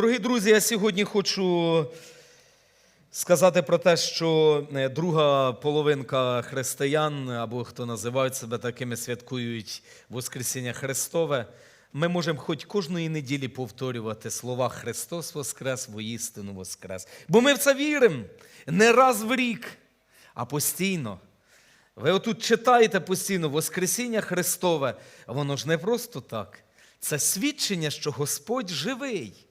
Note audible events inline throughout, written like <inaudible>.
Дорогі друзі, я сьогодні хочу сказати про те, що е, друга половинка християн, або хто називають себе такими, святкують Воскресіння Христове. Ми можемо хоч кожної неділі повторювати слова Христос Воскрес, воістину Воскрес. Бо ми в це віримо не раз в рік, а постійно. Ви отут читаєте постійно Воскресіння Христове, воно ж не просто так. Це свідчення, що Господь живий.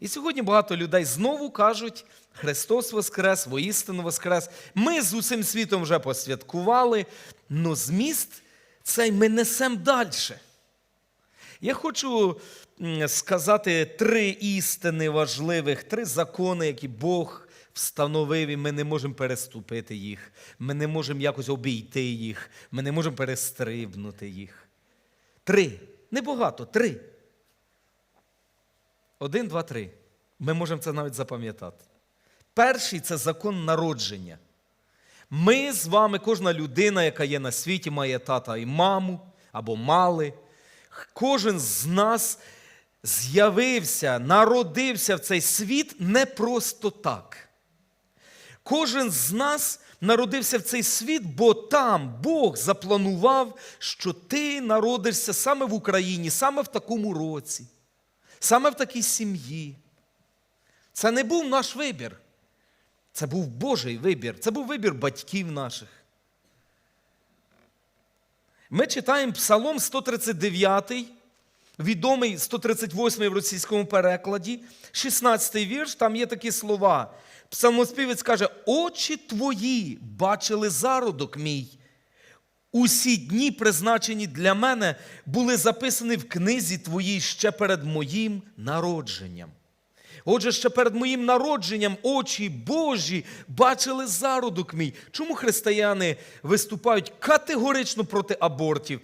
І сьогодні багато людей знову кажуть: Христос Воскрес, воістину Воскрес. Ми з усім світом вже посвяткували, але зміст цей ми несемо далі. Я хочу сказати три істини важливих, три закони, які Бог встановив, і ми не можемо переступити їх. Ми не можемо якось обійти їх, ми не можемо перестрибнути їх. Три. Небагато, три. Один, два, три. Ми можемо це навіть запам'ятати. Перший це закон народження. Ми з вами, кожна людина, яка є на світі, має тата і маму або мали. Кожен з нас з'явився, народився в цей світ не просто так. Кожен з нас народився в цей світ, бо там Бог запланував, що ти народишся саме в Україні, саме в такому році, саме в такій сім'ї. Це не був наш вибір. Це був Божий вибір, це був вибір батьків наших. Ми читаємо Псалом 139, відомий 138 в російському перекладі, 16 вірш, там є такі слова. Псалмоспівець каже: Очі твої бачили зародок мій. Усі дні, призначені для мене, були записані в книзі твоїй ще перед моїм народженням. Отже, ще перед моїм народженням очі Божі бачили зародок мій. Чому християни виступають категорично проти абортів?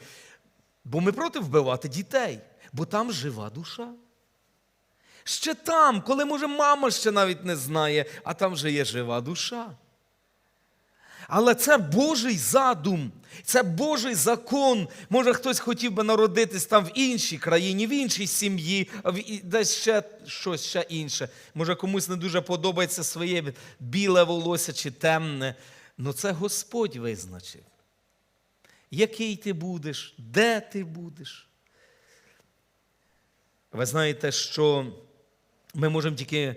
Бо ми проти вбивати дітей, бо там жива душа. Ще там, коли, може, мама ще навіть не знає, а там вже є жива душа. Але це Божий задум, це Божий закон. Може, хтось хотів би народитись там в іншій країні, в іншій сім'ї, десь ще щось ще інше. Може, комусь не дуже подобається своє біле волосся чи темне. Ну це Господь визначив. Який ти будеш, де ти будеш. Ви знаєте, що ми можемо тільки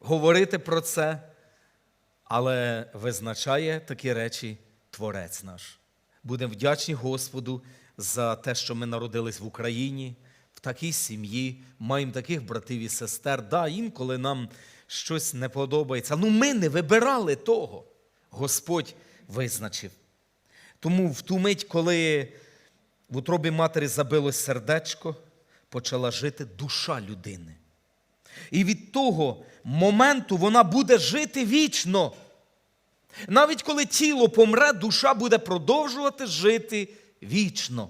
говорити про це, але визначає такі речі Творець наш. Будемо вдячні Господу за те, що ми народились в Україні, в такій сім'ї, маємо таких братів і сестер. Да, інколи нам щось не подобається. Ну ми не вибирали того. Господь визначив. Тому в ту мить, коли в утробі матері забилось сердечко, почала жити душа людини. І від того моменту вона буде жити вічно. Навіть коли тіло помре, душа буде продовжувати жити вічно.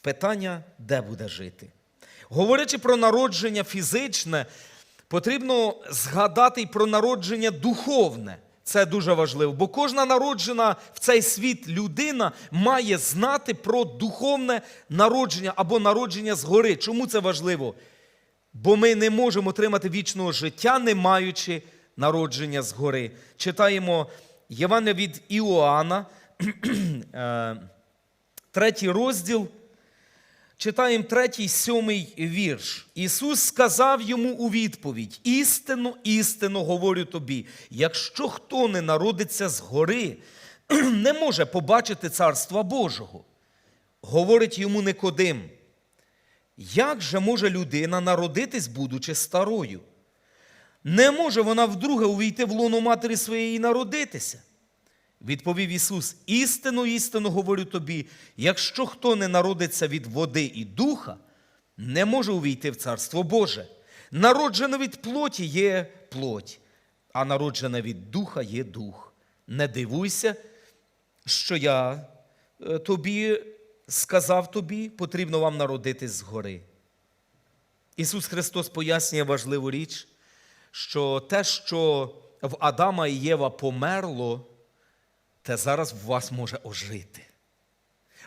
Питання, де буде жити? Говорячи про народження фізичне, потрібно згадати й про народження духовне. Це дуже важливо, бо кожна народжена в цей світ людина має знати про духовне народження або народження згори. Чому це важливо? Бо ми не можемо отримати вічного життя, не маючи народження згори. Читаємо Євангелія від Іоанна, <clears throat> е, третій розділ. Читаємо третій, сьомий вірш. Ісус сказав йому у відповідь: істину, істину говорю тобі, якщо хто не народиться згори, <clears throat> не може побачити Царства Божого. Говорить йому Никодим. Як же може людина народитись, будучи старою? Не може вона вдруге увійти в лоно матері своєї і народитися. Відповів Ісус: істину, істину говорю тобі, якщо хто не народиться від води і духа, не може увійти в Царство Боже. Народжене від плоті є плоть, а народжене від духа є дух. Не дивуйся, що я е, тобі сказав тобі, потрібно вам народитись згори. Ісус Христос пояснює важливу річ, що те, що в Адама і Єва померло, те зараз в вас може ожити.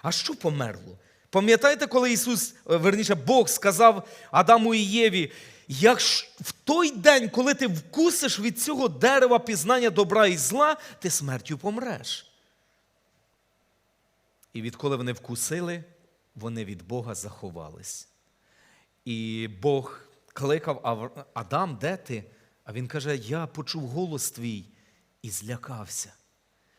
А що померло? Пам'ятаєте, коли Ісус, е, верніше, Бог сказав Адаму і Єві, як в той день, коли ти вкусиш від цього дерева пізнання добра і зла, ти смертю помреш. І відколи вони вкусили, вони від Бога заховались. І Бог кликав Адам, де ти? А він каже: Я почув голос твій і злякався.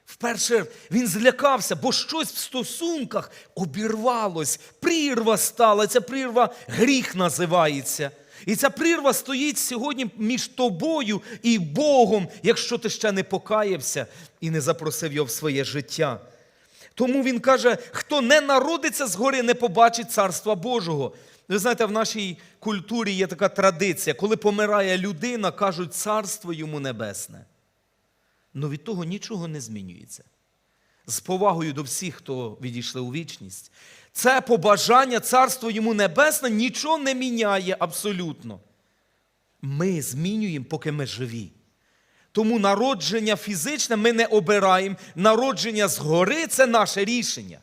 Вперше він злякався, бо щось в стосунках обірвалось, прірва стала. Ця прірва гріх називається. І ця прірва стоїть сьогодні між тобою і Богом, якщо ти ще не покаявся і не запросив його в своє життя. Тому він каже: хто не народиться згори, не побачить царства Божого. Ви знаєте, в нашій культурі є така традиція, коли помирає людина, кажуть царство йому небесне. Ну від того нічого не змінюється. З повагою до всіх, хто відійшли у вічність. Це побажання царство йому небесне нічого не міняє абсолютно. Ми змінюємо, поки ми живі. Тому народження фізичне ми не обираємо. Народження згори це наше рішення.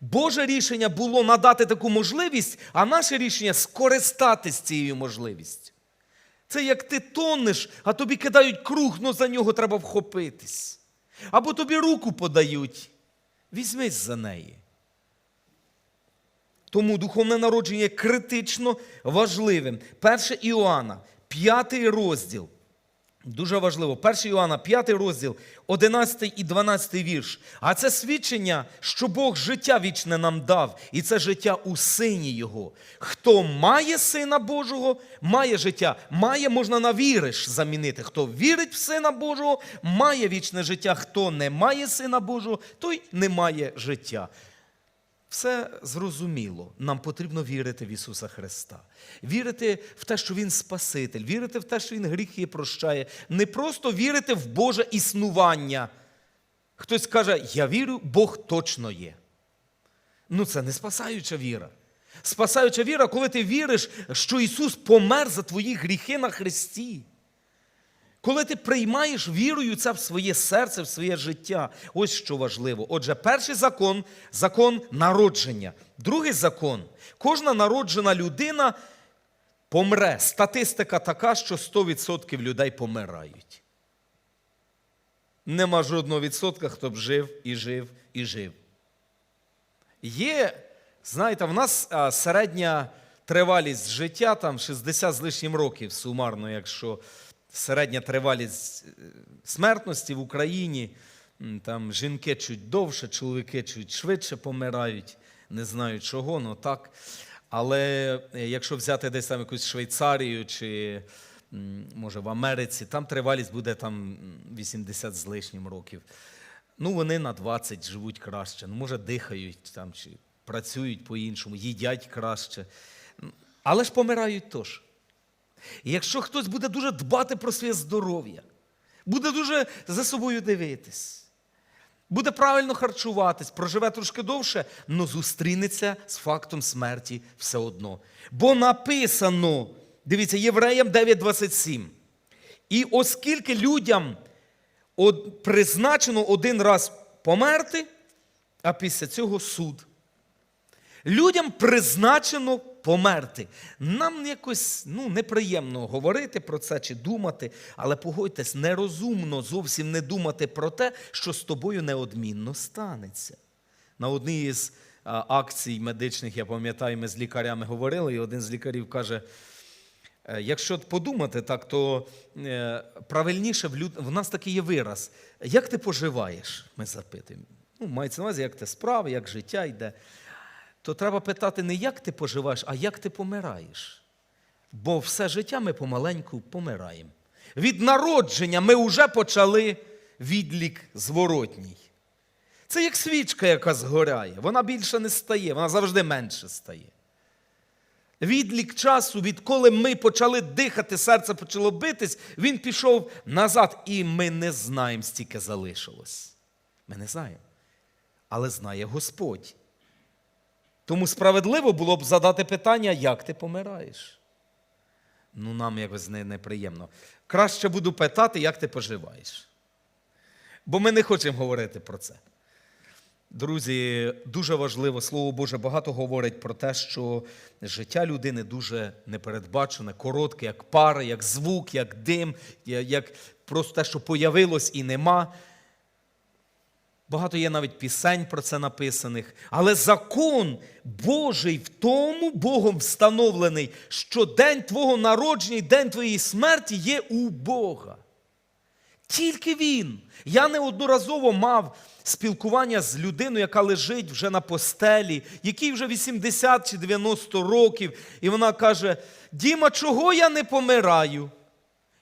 Боже рішення було надати таку можливість, а наше рішення скористатись цією можливістю. Це як ти тонеш, а тобі кидають круг, ну за нього треба вхопитись. Або тобі руку подають. Візьмись за неї. Тому духовне народження є критично важливим. Перше Іоанна, п'ятий розділ. Дуже важливо. 1 Іоанна, 5 розділ, 11 і 12 вірш. А це свідчення, що Бог життя вічне нам дав, і це життя у сині Його. Хто має Сина Божого, має життя. Має можна на віриш замінити. Хто вірить в Сина Божого, має вічне життя. Хто не має Сина Божого, той не має життя. Все зрозуміло. Нам потрібно вірити в Ісуса Христа, вірити в те, що Він Спаситель, вірити в те, що Він гріхи прощає. Не просто вірити в Боже існування. Хтось каже, я вірю, Бог точно є. Ну, це не спасаюча віра. Спасаюча віра, коли ти віриш, що Ісус помер за твої гріхи на Христі. Коли ти приймаєш вірою це в своє серце, в своє життя, ось що важливо. Отже, перший закон закон народження. Другий закон кожна народжена людина помре. Статистика така, що 100% людей помирають. Нема жодного відсотка, хто б жив і жив і жив. Є, знаєте, в нас середня тривалість життя там 60 з лишнім років сумарно, якщо середня тривалість е, смертності в Україні. Там жінки чуть довше, чоловіки чуть швидше помирають. Не знаю чого, ну так. Але е, якщо взяти десь там якусь Швейцарію чи може в Америці, там тривалість буде там 80 з лишнім років. Ну, вони на 20 живуть краще. Ну, може, дихають там чи працюють по-іншому, їдять краще. Але ж помирають теж. І якщо хтось буде дуже дбати про своє здоров'я, буде дуже за собою дивитись, буде правильно харчуватись, проживе трошки довше, але зустрінеться з фактом смерті все одно. Бо написано, дивіться, Євреям 9:27. І оскільки людям призначено один раз померти, а після цього суд. Людям призначено померти. Нам якось ну, неприємно говорити про це чи думати, але погодьтесь, нерозумно зовсім не думати про те, що з тобою неодмінно станеться. На одній із акцій медичних, я пам'ятаю, ми з лікарями говорили, і один з лікарів каже: Е, Якщо подумати так, то е, правильніше в, люд... в нас такий є вираз. Як ти поживаєш? Ми запитуємо. Ну, мається на увазі, як ти справи, як життя йде. То треба питати не як ти поживаєш, а як ти помираєш. Бо все життя ми помаленьку помираємо. Від народження ми вже почали відлік зворотній. Це як свічка, яка згоряє. Вона більше не стає, вона завжди менше стає. Відлік часу, відколи ми почали дихати, серце почало битись, він пішов назад, і ми не знаємо, стільки залишилось. Ми не знаємо. Але знає Господь. Тому справедливо було б задати питання, як ти помираєш. Ну, нам якось неприємно. Краще буду питати, як ти поживаєш. Бо ми не хочемо говорити про це. Друзі, дуже важливо, Слово Боже багато говорить про те, що життя людини дуже непередбачене, коротке, як пара, як звук, як дим, як просто те, що появилось і нема. Багато є навіть пісень про це написаних. Але закон Божий в тому Богом встановлений, що день твого народження і день твоєї смерті є у Бога. Тільки він. Я неодноразово мав спілкування з людиною, яка лежить вже на постелі, якій вже 80 чи 90 років, і вона каже: Діма, чого я не помираю?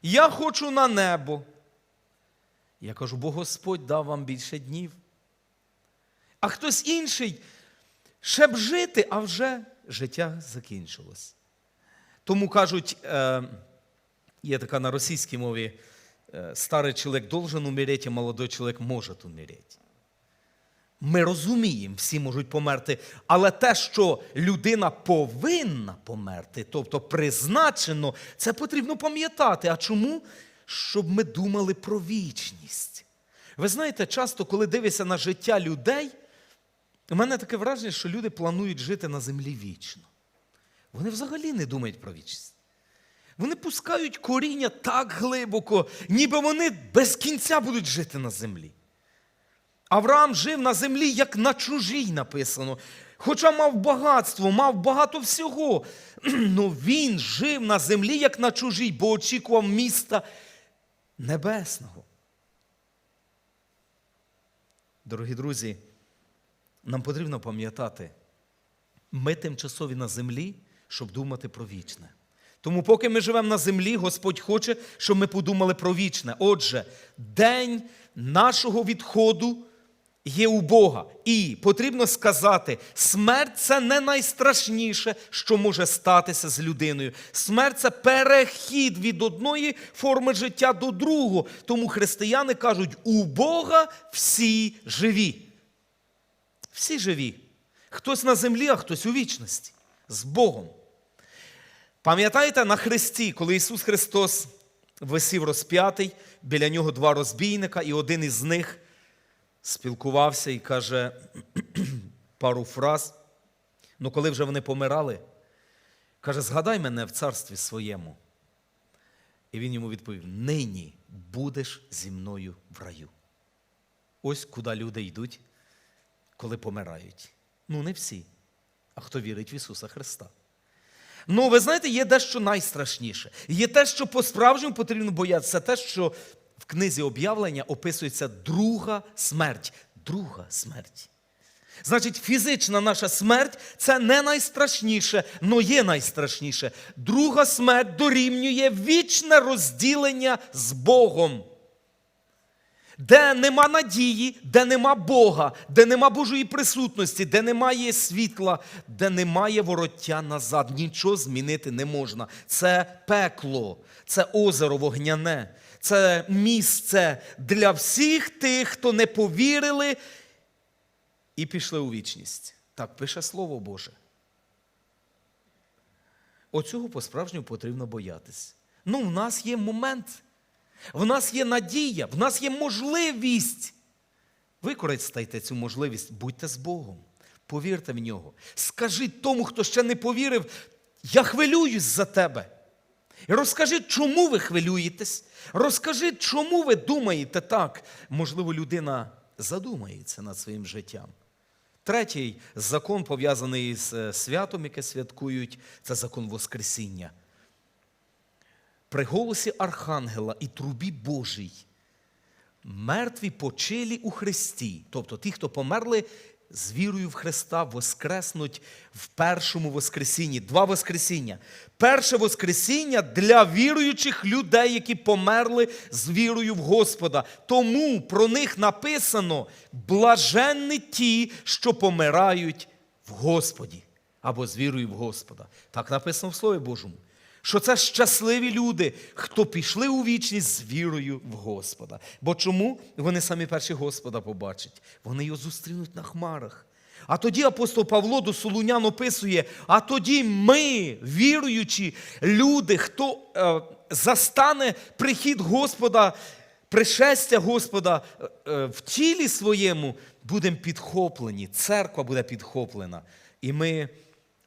Я хочу на небо. Я кажу, бо Господь дав вам більше днів. А хтось інший ще б жити, а вже життя закінчилось. Тому кажуть, е, є така на російській мові, е, старий чоловік должен умереть, а молодой чоловік може умереть. Ми розуміємо, всі можуть померти, але те, що людина повинна померти, тобто призначено, це потрібно пам'ятати. А чому? Щоб ми думали про вічність. Ви знаєте, часто, коли дивишся на життя людей, у мене таке враження, що люди планують жити на землі вічно. Вони взагалі не думають про вічність. Вони пускають коріння так глибоко, ніби вони без кінця будуть жити на землі. Авраам жив на землі, як на чужій написано. Хоча мав багатство, мав багато всього. <clears throat> Ну він жив на землі, як на чужій, бо очікував міста небесного. Дорогі друзі, нам потрібно пам'ятати, ми тимчасові на землі, щоб думати про вічне. Тому, поки ми живемо на землі, Господь хоче, щоб ми подумали про вічне. Отже, день нашого відходу є у Бога. І потрібно сказати, смерть це не найстрашніше, що може статися з людиною. Смерть це перехід від одної форми життя до другого. Тому християни кажуть, у Бога всі живі. Всі живі. Хтось на землі, а хтось у вічності. З Богом. Пам'ятаєте на Христі, коли Ісус Христос висів розп'ятий, біля нього два розбійника, і один із них спілкувався і каже <clears throat> пару фраз. Ну, коли вже вони помирали, каже: згадай мене в царстві своєму. І він йому відповів: нині будеш зі мною в раю. Ось куди люди йдуть, коли помирають. Ну, не всі, а хто вірить в Ісуса Христа. Ну, ви знаєте, є дещо найстрашніше. Є те, що по-справжньому потрібно боятися, те, що в книзі об'явлення описується друга смерть. Друга смерть. Значить, фізична наша смерть це не найстрашніше, але є найстрашніше. Друга смерть дорівнює вічне розділення з Богом. Де нема надії, де нема Бога, де нема Божої присутності, де немає світла, де немає вороття назад. Нічого змінити не можна. Це пекло, це озеро вогняне, це місце для всіх тих, хто не повірили і пішли у вічність. Так пише Слово Боже. Оцього по-справжньому потрібно боятись. Ну, в нас є момент. В нас є надія, в нас є можливість. Використайте цю можливість, будьте з Богом, повірте в нього. Скажіть тому, хто ще не повірив, я хвилююсь за тебе. І розкажіть, чому ви хвилюєтесь. Розкажіть, чому ви думаєте так. Можливо, людина задумається над своїм життям. Третій закон, пов'язаний з е, святом, яке святкують, це закон Воскресіння при голосі Архангела і трубі Божій мертві почилі у Христі, тобто ті, хто померли з вірою в Христа, воскреснуть в першому Воскресінні. Два Воскресіння. Перше Воскресіння для віруючих людей, які померли з вірою в Господа. Тому про них написано: блаженні ті, що помирають в Господі або з вірою в Господа. Так написано в Слові Божому що це щасливі люди, хто пішли у вічність з вірою в Господа. Бо чому вони самі перші Господа побачать? Вони його зустрінуть на хмарах. А тоді апостол Павло до Солунян описує: а тоді ми, віруючі люди, хто е, застане прихід Господа пришестя Господа е, в тілі своєму будемо підхоплені, церква буде підхоплена. І ми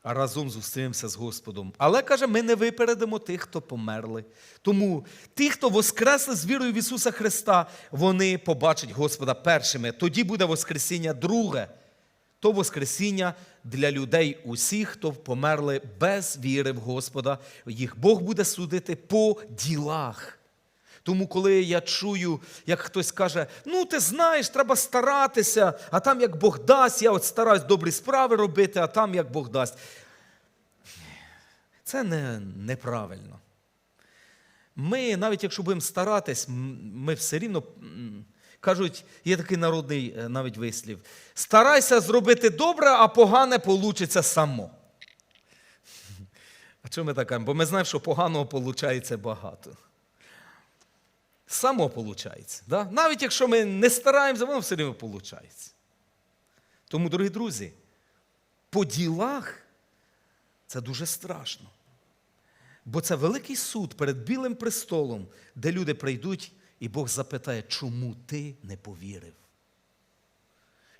разом зустрінемося з Господом. Але каже, ми не випередимо тих, хто померли. Тому ті, хто воскресли з вірою в Ісуса Христа, вони побачать Господа першими. Тоді буде Воскресіння друге. То Воскресіння для людей усіх, хто померли без віри в Господа. Їх Бог буде судити по ділах. Тому, коли я чую, як хтось каже, ну ти знаєш, треба старатися, а там як Бог дасть, я от стараюсь добрі справи робити, а там як Бог дасть. Це не, неправильно. Ми, навіть якщо будемо старатись, ми все рівно кажуть, є такий народний е, навіть вислів: старайся зробити добре, а погане получиться само. <laughs> А чому ми так кажемо? Бо ми знаємо, що поганого виходить багато. Само виходить. Да? Навіть якщо ми не стараємося, воно все одно виходить. Тому, дорогі друзі, по ділах це дуже страшно. Бо це великий суд перед Білим престолом, де люди прийдуть, і Бог запитає, чому ти не повірив?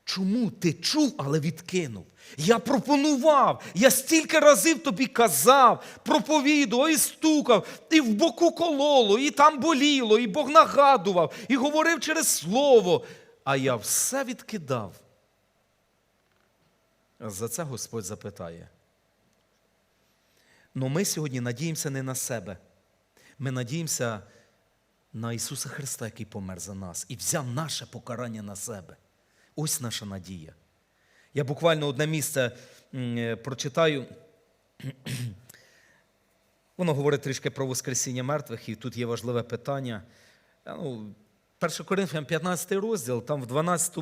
Чому ти чув, але відкинув? Я пропонував, я стільки разів тобі казав, проповідував і стукав, і в боку кололо, і там боліло, і Бог нагадував, і говорив через слово. А я все відкидав. За це Господь запитає. Но ми сьогодні надіємося не на себе. Ми надіємося на Ісуса Христа, який помер за нас і взяв наше покарання на себе. Ось наша надія. Я буквально одне місце е, прочитаю. <clears throat> Воно говорить трішки про Воскресіння мертвих, і тут є важливе питання. Е, Ну, 1 Коринфян 15 розділ, там в 12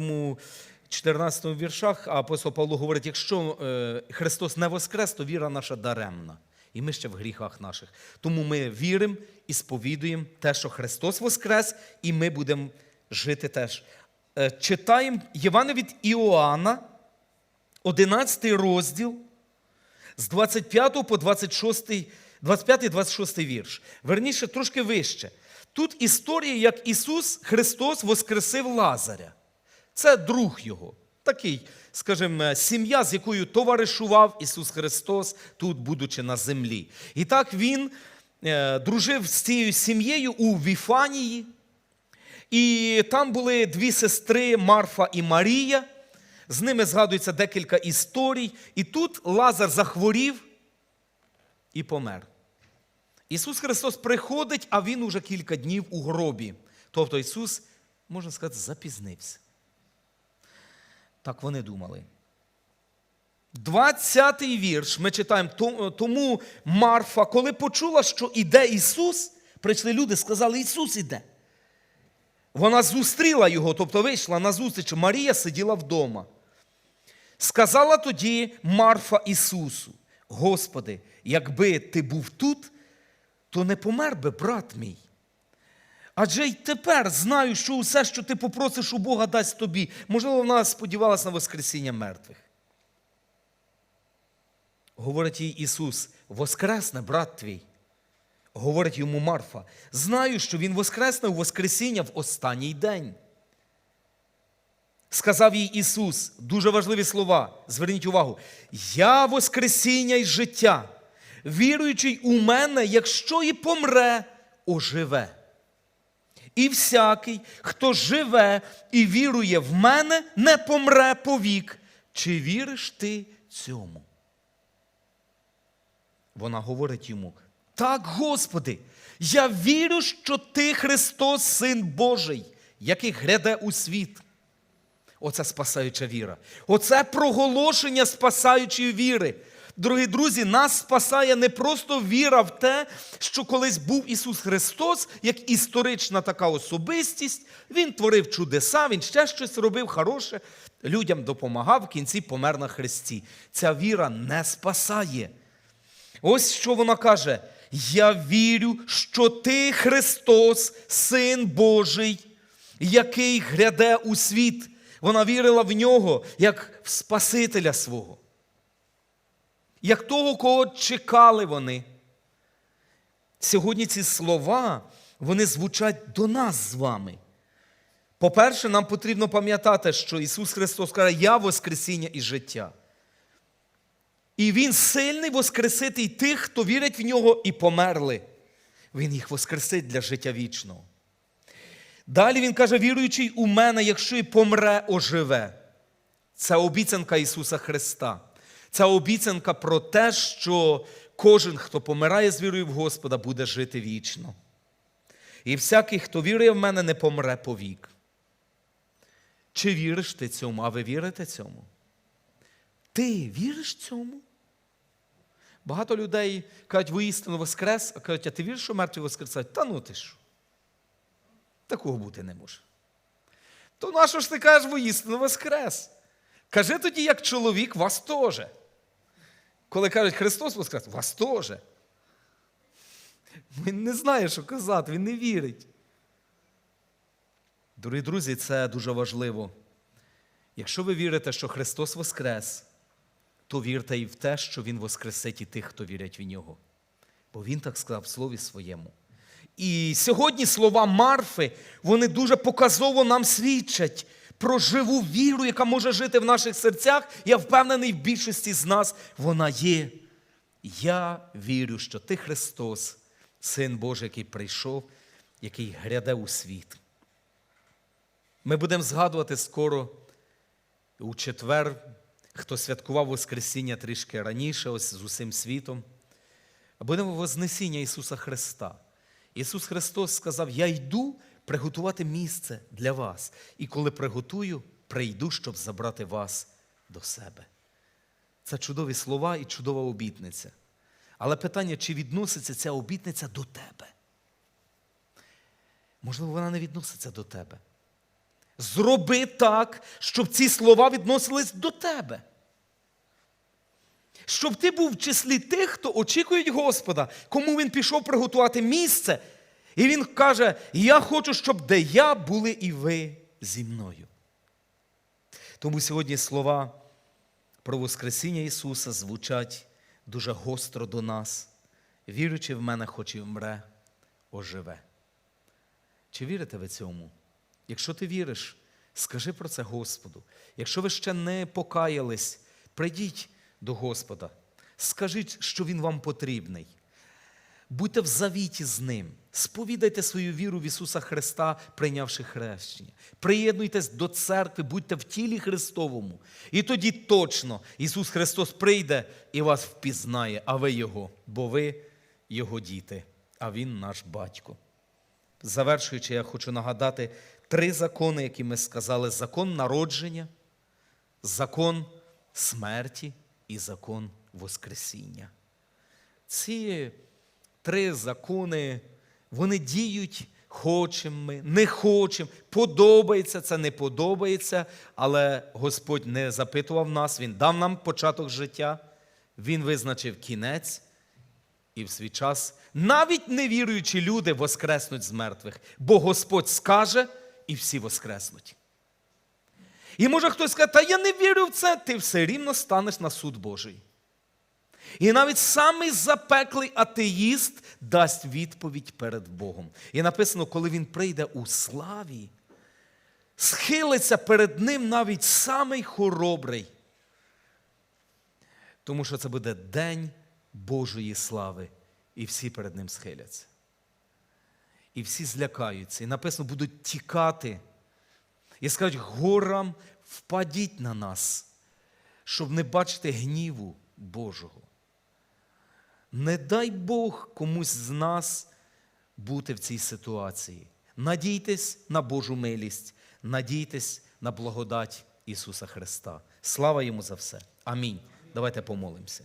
14 віршах апостол Павло говорить: якщо е, Христос не воскрес, то віра наша даремна. І ми ще в гріхах наших. Тому ми віримо і сповідуємо те, що Христос воскрес, і ми будемо жити теж. Е, Читаємо Євангеліє від Іоанна, 11 розділ, з 25 по 26, 25-26 вірш. Верніше, трошки вище. Тут історія, як Ісус Христос воскресив Лазаря. Це друг його. Такий, скажімо, сім'я, з якою товаришував Ісус Христос, тут, будучи на землі. І так Він е, дружив з цією сім'єю у Віфанії. І там були дві сестри Марфа і Марія. З ними згадується декілька історій. І тут Лазар захворів і помер. Ісус Христос приходить, а Він уже кілька днів у гробі. Тобто Ісус, можна сказати, запізнився. Так вони думали. 20-й вірш ми читаємо. Тому Марфа, коли почула, що іде Ісус, прийшли люди, сказали, Ісус іде. Вона зустріла його, тобто вийшла на зустріч. Марія сиділа вдома. Сказала тоді Марфа Ісусу: Господи, якби ти був тут, то не помер би брат мій. Адже й тепер знаю, що усе, що ти попросиш у Бога, дасть тобі. Можливо, вона сподівалася на Воскресіння мертвих. Говорить їй Ісус: Воскресне, брат твій. Говорить йому Марфа: знаю, що Він воскресне у Воскресіння в останній день. Сказав їй Ісус, дуже важливі слова, зверніть увагу. Я Воскресіння й життя, віруючий у мене, якщо і помре, оживе. І всякий, хто живе і вірує в мене, не помре повік. Чи віриш ти цьому? Вона говорить йому: Так, Господи, я вірю, що Ти Христос, Син Божий, який гряде у світ. Оце спасаюча віра. Оце проголошення спасаючої віри. Дорогі друзі, нас спасає не просто віра в те, що колись був Ісус Христос, як історична така особистість. Він творив чудеса, Він ще щось робив хороше, людям допомагав, в кінці помер на Христі. Ця віра не спасає. Ось що вона каже: Я вірю, що ти Христос, Син Божий, який гряде у світ. Вона вірила в нього як в Спасителя свого. Як того, кого чекали вони. Сьогодні ці слова вони звучать до нас з вами. По-перше, нам потрібно пам'ятати, що Ісус Христос каже, Я Воскресіння і життя. І Він сильний воскресити й тих, хто вірить в нього і померли. Він їх воскресить для життя вічного. Далі він каже, віруючий у мене, якщо і помре, оживе. Це обіцянка Ісуса Христа. Це обіцянка про те, що кожен, хто помирає з вірою в Господа, буде жити вічно. І всякий, хто вірує в мене, не помре повік. Чи віриш ти цьому? А ви вірите цьому? Ти віриш цьому? Багато людей кажуть, воістину воскрес, а кажуть, а ти віриш, що мертві воскресають? Та ну ти що? Такого бути не може. То на що ж ти кажеш воістину воскрес? Кажи тоді, як чоловік, вас теж. Коли кажуть Христос воскрес, вас теж. Він не знає, що казати, він не вірить. Дорогі друзі, це дуже важливо. Якщо ви вірите, що Христос воскрес, то вірте і в те, що Він воскресить і тих, хто вірять в нього. Бо Він так сказав в слові своєму. І сьогодні слова Марфи, вони дуже показово нам свідчать про живу віру, яка може жити в наших серцях. Я впевнений, в більшості з нас вона є. Я вірю, що ти Христос, Син Божий, який прийшов, який гряде у світ. Ми будемо згадувати скоро у четвер, хто святкував Воскресіння трішки раніше, ось з усім світом. Будемо Вознесіння Ісуса Христа. Ісус Христос сказав: Я йду приготувати місце для вас. І коли приготую, прийду, щоб забрати вас до себе. Це чудові слова і чудова обітниця. Але питання, чи відноситься ця обітниця до тебе? Можливо, вона не відноситься до тебе. Зроби так, щоб ці слова відносились до тебе. Щоб ти був в числі тих, хто очікують Господа, кому він пішов приготувати місце. І він каже: Я хочу, щоб де я були і ви зі мною. Тому сьогодні слова про Воскресіння Ісуса звучать дуже гостро до нас. Віруючи в мене, хоч і вмре, оживе. Чи вірите ви цьому? Якщо ти віриш, скажи про це Господу. Якщо ви ще не покаялись, прийдіть до Господа. Скажіть, що Він вам потрібний. Будьте в завіті з Ним. Сповідайте свою віру в Ісуса Христа, прийнявши хрещення. Приєднуйтесь до церкви, будьте в тілі Христовому. І тоді точно Ісус Христос прийде і вас впізнає, а ви Його, бо ви Його діти, а Він наш батько. Завершуючи, я хочу нагадати три закони, які ми сказали: закон народження, закон смерті і закон Воскресіння. Ці три закони, вони діють, хочемо ми, не хочемо, подобається це, не подобається, але Господь не запитував нас, Він дав нам початок життя, Він визначив кінець. І в свій час навіть невіруючі люди воскреснуть з мертвих, бо Господь скаже, і всі воскреснуть. І може хтось скаже, та я не вірю в це, ти все рівно станеш на суд Божий. І навіть самий запеклий атеїст дасть відповідь перед Богом. І написано, коли він прийде у славі, схилиться перед ним навіть самий хоробрий. Тому що це буде день Божої слави, і всі перед ним схиляться. І всі злякаються. І написано, будуть тікати. І скажуть, горам впадіть на нас, щоб не бачити гніву Божого. Не дай Бог комусь з нас бути в цій ситуації. Надійтесь на Божу милість, надійтесь на благодать Ісуса Христа. Слава йому за все. Амінь. Давайте помолимося.